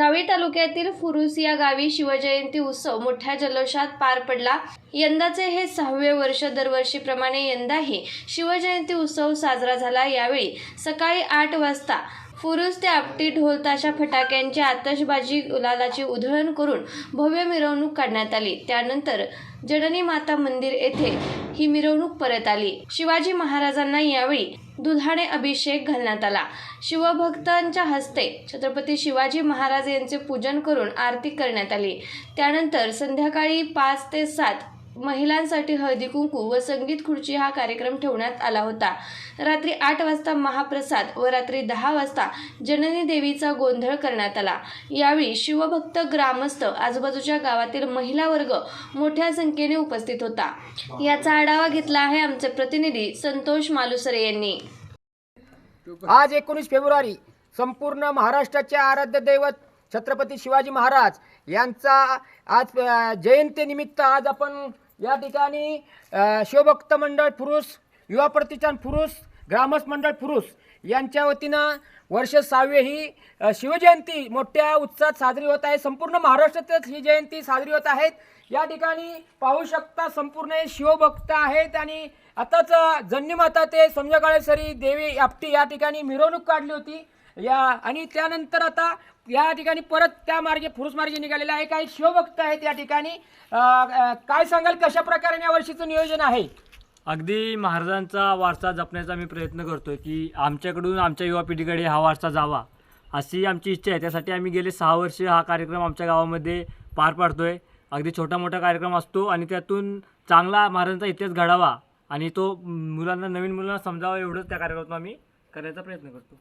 जावळी तालुक्यातील फुरुस या गावी शिवजयंती उत्सव मोठ्या जल्लोषात पार पडला. यंदाचे हे सहावे वर्ष दरवर्षीप्रमाणे यंदाही शिवजयंती उत्सव साजरा झाला. यावेळी सकाळी आठ वाजता फुरुस ते आपटी ढोल ताशा फटाक्यांची आतषबाजी गुलालाची उधळण करून भव्य मिरवणूक काढण्यात आली. त्यानंतर जननी माता मंदिर येथे ही मिरवणूक परत आली. शिवाजी महाराजांना यावेळी दुधाणे अभिषेक घालण्यात आला. शिवभक्तांच्या हस्ते छत्रपती शिवाजी महाराज यांचे पूजन करून आरती करण्यात आली. त्यानंतर संध्याकाळी पाच ते सात महिलांसाठी हळदी कुंकू व संगीत खुर्ची हा कार्यक्रम ठेवण्यात आला होता. रात्री आठ वाजता महाप्रसाद व रात्री दहा वाजता जननी देवीचा गोंधळ करण्यात आला. यावेळी शिवभक्त ग्रामस्थ आजूबाजूच्या गावातील महिला वर्ग मोठ्या संख्येने उपस्थित होता. याचा आढावा घेतला आहे आमचे प्रतिनिधी संतोष मालुसरे यांनी. आज एकोणीस फेब्रुवारी संपूर्ण महाराष्ट्राचे आराध्य दैवत छत्रपती शिवाजी महाराज यांचा आज जयंतीनिमित्त आज आपण या ठिकाणी शिवभक्त मंडळ पुरुष युवा प्रतिष्ठान पुरुष ग्रामस्थ मंडळ पुरुष यांच्या वतीनं वर्ष सहावे ही शिवजयंती मोठ्या उत्साहात साजरी होत आहे. संपूर्ण महाराष्ट्रातच ही जयंती साजरी होत आहेत या ठिकाणी पाहू शकता संपूर्ण हे शिवभक्त आहेत आणि आताच जन्नीमाता ते समजकाळेसरी देवी आपटी या ठिकाणी मिरवणूक काढली होती. या आणि त्यानंतर आता या ठिकाणी परत त्या मार्गे पुरुष मार्गे निघालेले आहे. काही शिवभक्त आहेत या ठिकाणी. काय सांगाल कशा प्रकारे या वर्षीचं नियोजन आहे? अगदी महाराजांचा वारसा जपण्याचा मी प्रयत्न करतो की आमच्याकडून आमच्या युवा पिढीकडे हा वारसा जावा अशी आमची इच्छा आहे. त्यासाठी आम्ही गेले सहा वर्ष हा कार्यक्रम आमच्या गावामध्ये पार पाडतोय. अगदी छोटा मोठा कार्यक्रम असतो आणि त्यातून चांगला महाराजांचा इतिहास घडावा आणि तो मुलांना नवीन मुलांना समजावा एवढंच त्या कार्यक्रमातून आम्ही करण्याचा प्रयत्न करतो.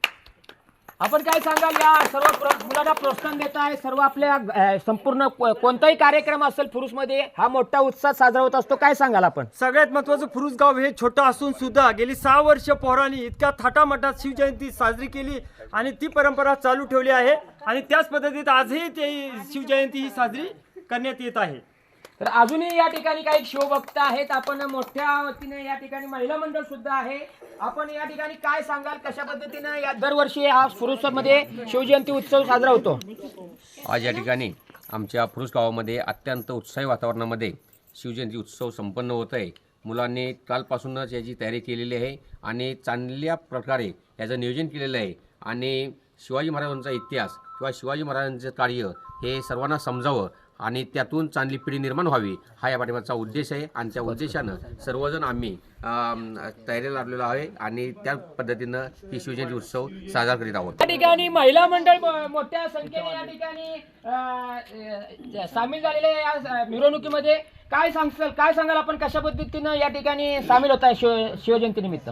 आपण काय सांगाल या सर्व मुलांना प्रोत्साहन देत आहे. सर्व आपल्या अ, संपूर्ण को- कोणताही कार्यक्रम असेल फुरुसमध्ये हा मोठा उत्साह साजरा होत असतो. काय सांगाल आपण? सगळ्यात महत्त्वाचं फुरुस गाव हे छोटं असून सुद्धा गेली सहा वर्ष पोरांनी इतक्या थाटामाटात शिवजयंती साजरी केली आणि ती परंपरा चालू ठेवली आहे. आणि त्याच पद्धतीत आजही ते शिवजयंती ही साजरी करण्यात येत आहे. तर अजूनही या ठिकाणी काही शिवभक्त आहेत. आपण मोठ्या वतीने या ठिकाणी महिला मंडळ सुद्धा आहे. आपण या ठिकाणी काय सांगाल? कशा पद्धतीनं या दरवर्षी हा फुरुसमध्ये शिवजयंती उत्सव साजरा होतो? आज या ठिकाणी आमच्या फुरुस गावामध्ये अत्यंत उत्साही वातावरणामध्ये शिवजयंती उत्सव संपन्न होत आहे. मुलांनी कालपासूनच याची तयारी केलेली आहे आणि चांगल्या प्रकारे याचं नियोजन केलेलं आहे. आणि शिवाजी महाराजांचा इतिहास किंवा शिवाजी महाराजांचं कार्य हे सर्वांना समजावं आणि त्यातून चांगली पिढी निर्माण व्हावी हा या पाठिंबाचा उद्देश आहे. आणि त्या उद्देशानं सर्वजण आम्ही अम, तयारीला लागलेलो आहे आणि त्या पद्धतीनं ही शिवजयंती उत्सव साजरा करीत आहोत. या ठिकाणी महिला मंडळ मोठ्या संख्येने या ठिकाणी सामील झालेले या मिरवणुकीमध्ये. काय सांगसाल काय सांगाल आपण? कशा पद्धतीनं या ठिकाणी सामील होत आहे शिव शिवजयंती निमित्त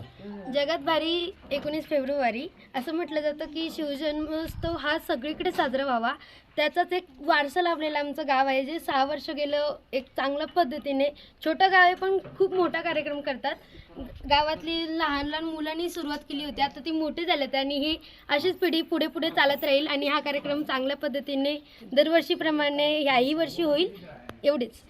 जगात भारी एकोणीस फेब्रुवारी. असं म्हटलं जातं की शिवजन्मोत्सव हा सगळीकडे साजरा व्हावा. त्याचाच एक वारसा लाभलेला आमचं गाव आहे जे सहा वर्ष गेलं एक चांगल्या पद्धतीने छोटं गाव आहे पण खूप मोठा कार्यक्रम करतात. गावातली लहान लहान मुलांनी सुरुवात केली होती. आता ती मोठी झाल्यात आणि ही अशीच पिढी पुढे पुढे चालत राहील आणि हा कार्यक्रम चांगल्या पद्धतीने दरवर्षीप्रमाणे ह्याही वर्षी होईल. एवढेच.